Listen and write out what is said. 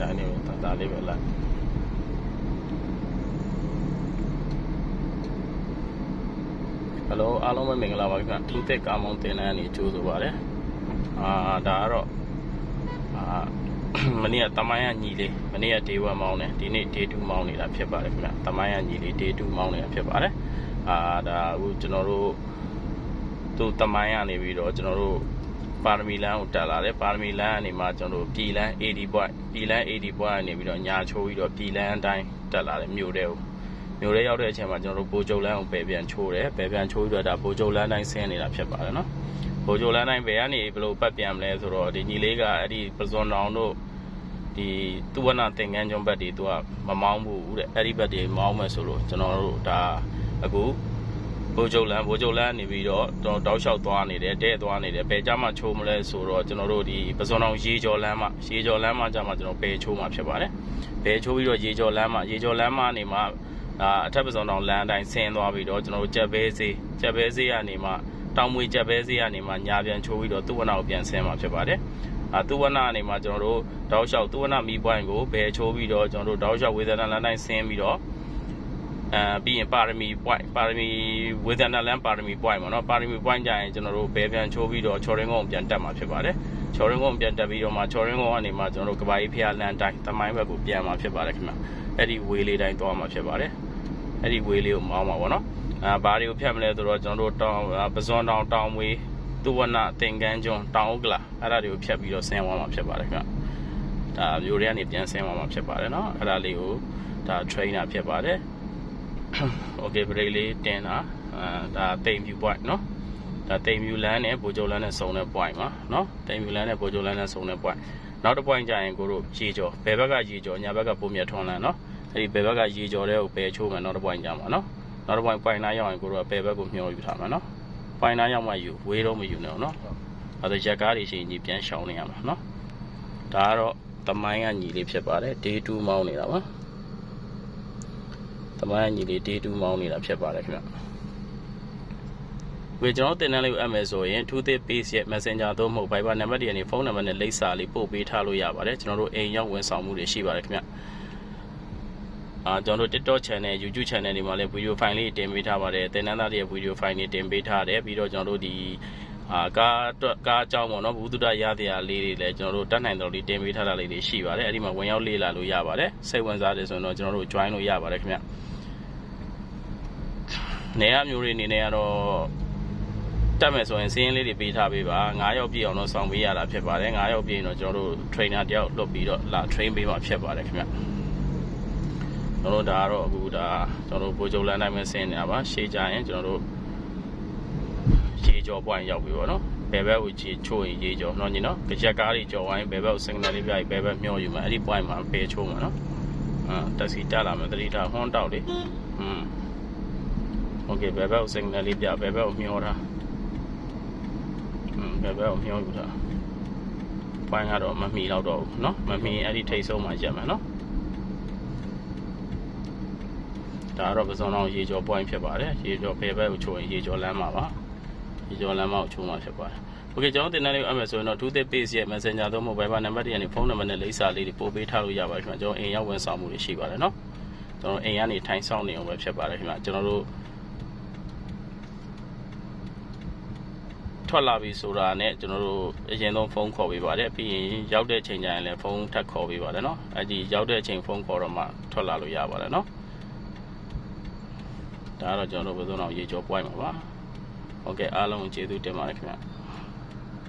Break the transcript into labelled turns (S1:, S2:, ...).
S1: တိုင်းလေးပဲဒါလေးပဲလိုက်ဟယ်လိုအားလုံးပဲမင်္ဂလာပါခင်ဗျထူးသက်ကားမောင်းတင်တဲ့အနေကြိုးဆိုပါတယ်အာဒါကတော့အာမနေ့ကတမိုင်းကညီလေးမနေ့က day 1မောင်းတယ်ဒီနေ့ day 2မောင်းနေတာဖြစ်ပါတယ်ခင်ဗျတမိုင်းကညီလေး day 2မောင်းနေတာဖြစ်ပါတယ်အာဒါအခုကျွန်တော်တို့သူ့တမိုင်းကနေပြီးတော့ကျွန်တော်တို့ ပါရမီလမ်းကိုတက်လာတယ်ပါရမီလမ်းကနေမှကျွန်တော်တို့ပြည်လန်း AD point ပြည်လန်း AD point ကနေပြီးတော့ညာချိုးပြီးတော့ပြည်လန်းအတိုင်းတက်လာတယ်မြို့တဲကိုမြို့ထဲရောက်တဲ့အချိန်မှာကျွန်တော်တို့ပိုကျုံလန်းကိုပယ်ပြန်ချိုးတယ်ပယ်ပြန်ချိုးပြီးတော့ဒါပိုကျုံလန်းတိုင်းဆင်းနေတာဖြစ်ပါတယ်နော်ပိုကျုံလန်းတိုင်းဘယ်ကနေဘယ်လိုပတ်ပြန်မလဲဆိုတော့ဒီညီလေးကအဲ့ဒီပဇွန်တောင်တို့ဒီသူဝနာသင်္ကန်းကျွန်းဘက်တွေသူကမမောင်းဘူးတဲ့အဲ့ဒီဘက်တွေမောင်းမယ်ဆိုလို့ကျွန်တော်တို့ဒါအခု ဘိုးကျုပ်လန်းဘိုးကျုပ်လန်းနေပြီးတော့တော့တောက်လျှောက်သွားနေတယ်တဲ့သွားနေတယ်ဘယ်ကြမှာချိုးမလဲဆိုတော့ကျွန်တော်တို့ဒီပစုံအောင်ရေကျော်လန်းမှာရေကျော်လန်းမှာကြမှာကျွန်တော်ဘယ်ချိုးမှာဖြစ်ပါတယ်ဘယ်ချိုးပြီးတော့ရေကျော်လန်းမှာရေကျော်လန်းမှာနေမှာအာအထက်ပစုံအောင်လန်းအတိုင်းဆင်းသွားပြီးတော့ကျွန်တော်တို့ကြက်ဘဲစေးကြက်ဘဲစေးကနေမှတောင်မွေကြက်ဘဲစေးကနေမှညာပြန်ချိုးပြီးတော့သူ့ဝနာကိုပြန်ဆင်းမှာဖြစ်ပါတယ်အာသူဝနာအနေမှာကျွန်တော်တို့တောက်လျှောက်သူဝနာမီပွိုင်းကိုဘယ်ချိုးပြီးတော့ကျွန်တော်တို့တောက်လျှောက်ဝေဒနာလမ်းတိုင်းဆင်းပြီးတော့ အဲပြီးရင်ပါရမီပွိုင်းပါရမီဝေဒနာလမ်းပါရမီပွိုင်းပေါ့နော်ပါရမီပွိုင်းကြရင်ကျွန်တော်တို့ဘယ်ပြန်ချိုးပြီးတော့ချော်ရင်းကုန်းပြန်တက်မှာဖြစ်ပါတယ်ချော်ရင်းကုန်းပြန်တက်ပြီးတော့မှချော်ရင်းကုန်းကနေမှကျွန်တော်တို့ကဘာကြီးဖျားလမ်းတိုင်းတမိုင်းဘက်ကိုပြန်မှာဖြစ်ပါတယ်ခင်ဗျအဲ့ဒီဝေးလေးတိုင်းသွားမှာဖြစ်ပါတယ်အဲ့ဒီဝေးလေးကိုမောင်းမှာပေါ့နော်အာဘာတွေကိုဖြတ်မလဲဆိုတော့ကျွန်တော်တို့တောင်ပဇွန်တောင်တောင်ဝေး သူဝနာသင်္ကန်းကျွန်းတောင်ဥက္ကလာအဲ့ဒါတွေကိုဖြတ်ပြီးတော့ဆင်းသွားမှာဖြစ်ပါတယ်ခင်ဗျဒါမျိုးတွေကနေပြန်ဆင်းသွားမှာဖြစ်ပါတယ်เนาะအဲ့ဒါလေးကိုဒါ trainer ဖြစ်ပါတယ် okay break လေးတင်တာအာဒါတိမ် view point เนาะဒါတိမ် view လမ်းနဲ့ပိုကျုံလမ်းနဲ့စုံတဲ့ point ပါเนาะတိမ် view လမ်းနဲ့ပိုကျုံလမ်းနဲ့စုံတဲ့ point နောက်တစ် point ကျရင်ကိုတို့ရေကျော်ဘယ်ဘက်ကရေကျော်ညာဘက်ကပုံမြတ်ထွန်းလမ်းเนาะအဲ့ဒီဘယ်ဘက်ကရေကျော်တဲ့ကိုပယ်ချိုးမယ်နောက်တစ် point ကျမှာเนาะနောက်တစ် point point နားရောက်ရင်ကိုတို့ကဘယ်ဘက်ကိုမျှော်ယူထားမှာเนาะ ပိုင်နာရောက်မှယူဝေးတော့မယူနဲ့နော်အဲဒါရက်ကားတွေရှိရင်ကြီးပြန်ရှောင်းနေရမှာနော်ဒါကတော့တမိုင်းကညီလေးဖြစ်ပါတယ် day 2မောင်းနေတာပါ တမိုင်းကညီလေး day 2မောင်းနေတာဖြစ်ပါတယ်ခင်ဗျဝေကျွန်တော်တင်တန်းလေးကိုအပ်မယ်ဆိုရင် 2 thing page ရဲ့ messenger သို့မဟုတ် Viber နံပါတ်တွေကနေဖုန်းနံပါတ်နဲ့လိပ်စာလေးပို့ပေးထားလို့ရပါတယ်ကျွန်တော်တို့အိမ်ရောက်ဝန်ဆောင်မှုတွေရှိပါတယ်ခင်ဗျအာကျွန်တော်တို့ TikTok channel YouTube channel တွေမှာလည်း video file လေးတင်ပေးထားပါတယ်တင်နန်းသားတွေရဲ့ video file တွေတင်ပေးထားတယ်ပြီးတော့ကျွန်တော်တို့ဒီ အာကားအတွက်ကားအကြောင်းပေါ့နော်ဘုဒ္ဓရရတရားလေးတွေလည်းကျွန်တော်တို့တတ်နိုင်တော်လေးတင်ပေးထားတာလေးတွေရှိပါတယ်အဲ့ဒီမှာဝင်ရောက်လေ့လာလို့ရပါတယ်စိတ်ဝင်စားတယ်ဆိုရင်တော့ကျွန်တော်တို့ join လို့ရပါတယ်ခင်ဗျနေရမျိုးတွေအနေနဲ့ကတော့တက်မယ်ဆိုရင်စီးရင်လေးတွေပေးထားပေးပါ9ရောက်ပြည့်အောင်တော့ဆောင်ပေးရတာဖြစ်ပါတယ်9ရောက်ပြည့်ရင်တော့ကျွန်တော်တို့ trainer တယောက်လွတ်ပြီးတော့လာ train ပေးမှာဖြစ်ပါတယ်ခင်ဗျကျွန်တော်တို့ဒါကတော့အခုဒါကျွန်တော်တို့ဘိုးချုပ်လမ်းတိုင်းပဲဆင်းနေတာပါရှေ့ကြရင်ကျွန်တော်တို့ရေ ကျော်ပွိုင်းရောက်ပြီပေါ့နော်ဘယ်ဘက်ကိုခြေချိုးရင်ရေကျော်နော်ညီနော်ကြက်ကားတွေကျော်ဝိုင်းဘယ်ဘက်ကို signal လေးပြရင်ဘယ်ဘက်မျောယူမှာအဲ့ဒီ point မှာပေချိုးမှာနော်အာတက်စီတက်လာမယ်တတိတာဟွန်းတောက်လေอืมโอเคဘယ်ဘက်ကို signal လေးပြဘယ်ဘက်ကိုမျောတာอืมဘယ်ဘက်ကိုမျောယူတာ point ကတော့မမီတော့တော့ဘူးเนาะမမီအဲ့ဒီထိတ်ဆုံးမှာရက်မယ်เนาะ ဒါကတော့ပစုံအောင်ရေကျော် point ဖြစ်ပါတယ်ရေကျော်ဘယ်ဘက်ကိုချိုးရင်ရေကျော်လမ်းမှာပါ ရေကျော်လမ်းမှာကိုချိုးမှာဖြစ်ပါတယ်โอเคကျွန်တော်တင်တဲ့လေးကိုအမှဆိုရင်တော့2 thing page ရဲ့ messenger သို့မဟုတ် Viber နံပါတ်တွေကနေဖုန်းနံပါတ်နဲ့လိပ်စာလေးတွေပို့ပေးထားလို့ရပါတယ်ခင်ဗျကျွန်တော်အိမ်ရောက်ဝန်ဆောင်မှုတွေရှိပါတယ်เนาะကျွန်တော်အိမ်ကနေထိုင်ဆောင်နေအောင်ပဲဖြစ်ပါတယ်ခင်ဗျကျွန်တော်တို့ထွက်လာပြီဆိုတာနဲ့ကျွန်တော်တို့အရင်ဆုံးဖုန်းခေါ်ပေးပါတယ်ပြီးရင်ရောက်တဲ့ချိန်ကျရင်လည်းဖုန်းထပ်ခေါ်ပေးပါတယ်เนาะအဲဒီရောက်တဲ့ချိန်ဖုန်းခေါ်တော့မှထွက်လာလို့ရပါတယ်เนาะ ဒါကတော့ကျွန်တော်တို့ဘယ်သူတော့ရေကျော်ပွိုင်းမှာပါ ဟုတ်ကဲ့အားလုံးကျေးဇူးတင်ပါတယ်ခင်ဗျ